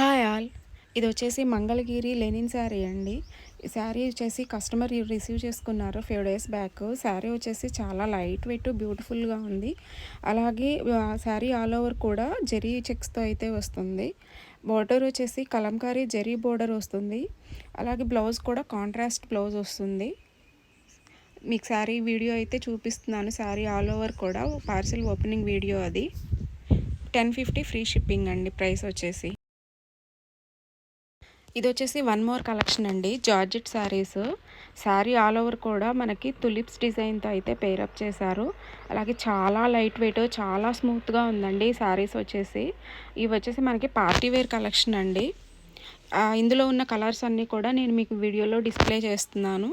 Hi all. ఇది వచ్చేసి Mangalagiri Lenin sari అండి. ఈ శారీ వచ్చేసి కస్టమర్ రిసీవ్ చేసుకున్నారు ఫ్యూ డేస్ బ్యాక్ శారీ వచ్చేసి చాలా లైట్ వెయిట్ బ్యూటిఫుల్గా ఉంది. అలాగే శారీ ఆల్ ఓవర్ కూడా జెరీ చెక్స్తో అయితే వస్తుంది. బోర్డర్ వచ్చేసి కలంకారీ జెరీ బోర్డర్ వస్తుంది. అలాగే బ్లౌజ్ కూడా కాంట్రాస్ట్ బ్లౌజ్ వస్తుంది. మీకు శారీ వీడియో అయితే చూపిస్తున్నాను. శారీ ఆల్ ఓవర్ కూడా పార్సిల్ ఓపెనింగ్ వీడియో అది. టెన్ ఫిఫ్టీ ఫ్రీ షిప్పింగ్ అండి ప్రైస్ వచ్చేసి. ఇది వచ్చేసి వన్ మోర్ కలెక్షన్ అండి. Georgette saris. Sari all over కూడా మనకి తులిప్స్ డిజైన్తో అయితే పేరప్ చేశారు. అలాగే చాలా లైట్ వెయిట్ చాలా స్మూత్గా ఉందండి శారీస్ వచ్చేసి. ఇవి వచ్చేసి మనకి పార్టీ వేర్ కలెక్షన్ అండి. ఇందులో ఉన్న కలర్స్ అన్నీ కూడా నేను మీకు వీడియోలో డిస్ప్లే చేస్తున్నాను.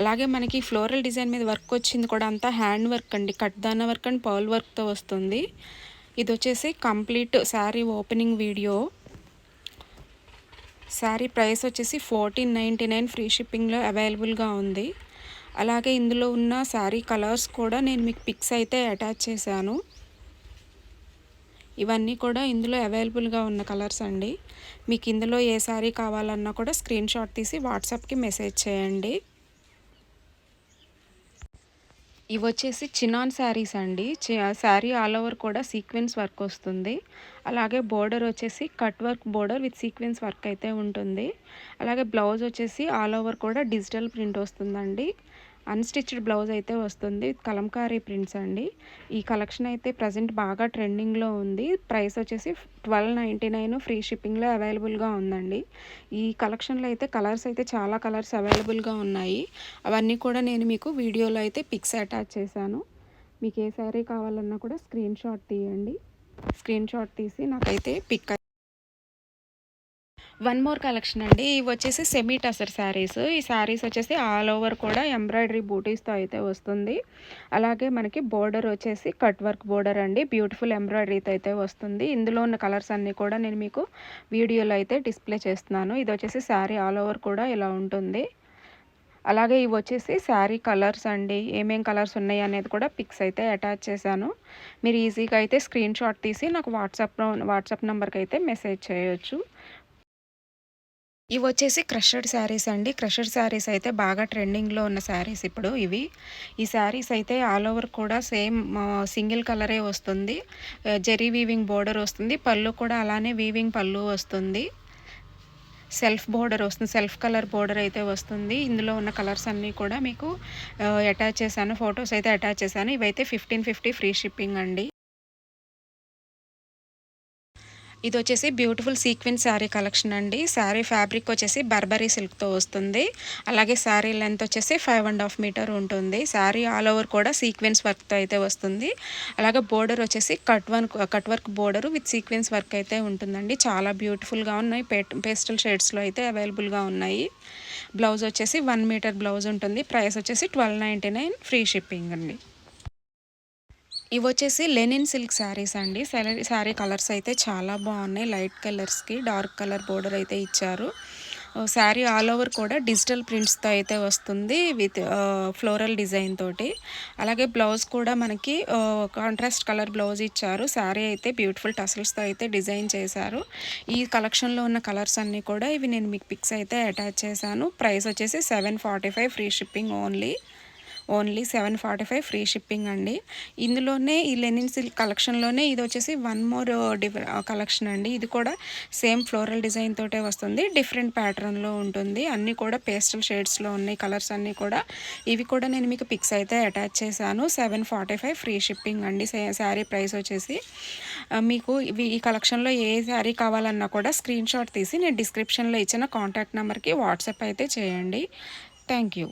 అలాగే మనకి ఫ్లోరల్ డిజైన్ మీద వర్క్ వచ్చింది కూడా అంతా హ్యాండ్ వర్క్ అండి. కట్దాన వర్క్ అండ్ పర్ల్ వర్క్తో వస్తుంది. ఇది వచ్చేసి complete sari opening video. Sari price వచ్చేసి ఫోర్టీన్ నైంటీ నైన్ ఫ్రీ షిప్పింగ్లో అవైలబుల్గా ఉంది. అలాగే ఇందులో ఉన్న శారీ కలర్స్ కూడా నేను మీకు పిక్స్ అయితే అటాచ్ చేశాను. ఇవన్నీ కూడా ఇందులో అవైలబుల్గా ఉన్న కలర్స్ అండి. మీకు ఇందులో ఏ శారీ కావాలన్నా కూడా స్క్రీన్ షాట్ తీసి వాట్సాప్కి మెసేజ్ చేయండి. ఇవి వచ్చేసి చినాన్ శారీస్ అండి. శారీ ఆల్ ఓవర్ కూడా సీక్వెన్స్ వర్క్ వస్తుంది. అలాగే బోర్డర్ వచ్చేసి cut work border with sequence work అయితే ఉంటుంది. అలాగే బ్లౌజ్ వచ్చేసి ఆల్ ఓవర్ కూడా డిజిటల్ ప్రింట్ వస్తుందండి. అన్స్టిచ్డ్ బ్లౌజ్ అయితే వస్తుంది. కలంకారీ ప్రింట్స్ అండి. ఈ కలెక్షన్ అయితే ప్రజెంట్ బాగా ట్రెండింగ్లో ఉంది. ప్రైస్ వచ్చేసి ట్వెల్వ్ నైంటీ నైన్ ఫ్రీ షిప్పింగ్లో అవైలబుల్గా ఉందండి. ఈ కలెక్షన్లో అయితే కలర్స్ అయితే చాలా కలర్స్ అవైలబుల్గా ఉన్నాయి. అవన్నీ కూడా నేను మీకు వీడియోలో అయితే పిక్స్ అటాచ్ చేశాను. మీకు ఏ శారీ కావాలన్నా కూడా స్క్రీన్ షాట్ తీయండి. స్క్రీన్ షాట్ తీసి నాకైతే పిక్ వన్ మోర్ కలెక్షన్ అండి. ఇవి వచ్చేసి సెమీ టసర్ శారీస్. ఈ శారీస్ వచ్చేసి ఆల్ ఓవర్ కూడా ఎంబ్రాయిడరీ బూటీస్తో అయితే వస్తుంది. అలాగే మనకి బోర్డర్ వచ్చేసి కట్ వర్క్ బోర్డర్ అండి. బ్యూటిఫుల్ ఎంబ్రాయిడరీతో అయితే వస్తుంది. ఇందులో ఉన్న కలర్స్ అన్నీ కూడా నేను మీకు వీడియోలో అయితే డిస్ప్లే చేస్తున్నాను. ఇది వచ్చేసి శారీ ఆల్ ఓవర్ కూడా ఇలా ఉంటుంది. అలాగే ఇవి వచ్చేసి శారీ కలర్స్ అండి. ఏమేం కలర్స్ ఉన్నాయి అనేది కూడా పిక్స్ అయితే అటాచ్ చేశాను. మీరు ఈజీగా అయితే స్క్రీన్ షాట్ తీసి నాకు వాట్సాప్ వాట్సాప్ నెంబర్కి అయితే మెసేజ్ చేయొచ్చు. ఇవి వచ్చేసి క్రషర్డ్ శారీస్ అండి. క్రషర్డ్ శారీస్ అయితే బాగా ట్రెండింగ్లో ఉన్న శారీస్ ఇప్పుడు ఇవి. ఈ శారీస్ అయితే ఆల్ ఓవర్ కూడా సేమ్ సింగిల్ కలరే వస్తుంది. జెరీ వీవింగ్ బోర్డర్ వస్తుంది. పళ్ళు కూడా అలానే వీవింగ్ పళ్ళు వస్తుంది. సెల్ఫ్ బోర్డర్ వస్తుంది. సెల్ఫ్ కలర్ బోర్డర్ అయితే వస్తుంది. ఇందులో ఉన్న కలర్స్ అన్నీ కూడా మీకు అటాచ్ చేశాను. ఫొటోస్ అయితే అటాచ్ చేశాను. ఇవైతే ఫిఫ్టీన్ ఫిఫ్టీ ఫ్రీ షిప్పింగ్ అండి. ఇది వచ్చేసి బ్యూటిఫుల్ సీక్వెన్స్ శారీ కలెక్షన్ అండి. శారీ ఫ్యాబ్రిక్ వచ్చేసి బర్బరీ సిల్క్తో వస్తుంది. అలాగే శారీ లెంత్ వచ్చేసి ఫైవ్ అండ్ హాఫ్ మీటర్ ఉంటుంది. శారీ ఆల్ ఓవర్ కూడా సీక్వెన్స్ వర్క్తో అయితే వస్తుంది. అలాగే బోర్డర్ వచ్చేసి cut work cut work border with sequence work అయితే ఉంటుందండి. చాలా బ్యూటిఫుల్గా ఉన్నాయి. పేస్టల్ షేడ్స్లో అయితే అవైలబుల్గా ఉన్నాయి. బ్లౌజ్ వచ్చేసి వన్ మీటర్ బ్లౌజ్ ఉంటుంది. ప్రైస్ వచ్చేసి twelve ninety nine free shipping అండి. ఇవి వచ్చేసి లెనిన్ సిల్క్ శారీస్ అండి. శారీ కలర్స్ అయితే చాలా బాగున్నాయి. లైట్ కలర్స్కి డార్క్ కలర్ బోర్డర్ అయితే ఇచ్చారు. శారీ ఆల్ ఓవర్ కూడా డిజిటల్ ప్రింట్స్తో అయితే వస్తుంది విత్ ఫ్లోరల్ డిజైన్ తోటి. అలాగే బ్లౌజ్ కూడా మనకి కాంట్రాస్ట్ కలర్ బ్లౌజ్ ఇచ్చారు. శారీ అయితే బ్యూటిఫుల్ టసల్స్తో అయితే డిజైన్ చేశారు. ఈ కలెక్షన్లో ఉన్న కలర్స్ అన్నీ కూడా ఇవి నేను మీకు పిక్స్ అయితే అటాచ్ చేశాను. ప్రైస్ వచ్చేసి seven forty five free shipping only. Only seven forty five free shipping అండి. ఇందులోనే ఈ లెనిన్ సిల్క్ కలెక్షన్లోనే ఇది వచ్చేసి వన్ మోర్ కలెక్షన్ అండి. ఇది కూడా సేమ్ ఫ్లోరల్ డిజైన్ తోటే వస్తుంది. డిఫరెంట్ ప్యాటర్న్లో ఉంటుంది. అన్నీ కూడా పేస్టల్ షేడ్స్లో ఉన్నాయి. కలర్స్ అన్నీ కూడా. ఇవి కూడా నేను మీకు పిక్స్ అయితే అటాచ్ చేశాను. Seven forty five free shipping అండి. శారీ ప్రైస్ వచ్చేసి. మీకు ఇవి ఈ కలెక్షన్లో ఏ శారీ కావాలన్నా కూడా స్క్రీన్ షాట్ తీసి నేను డిస్క్రిప్షన్లో ఇచ్చిన కాంటాక్ట్ నెంబర్కి వాట్సాప్ అయితే చేయండి. Thank you.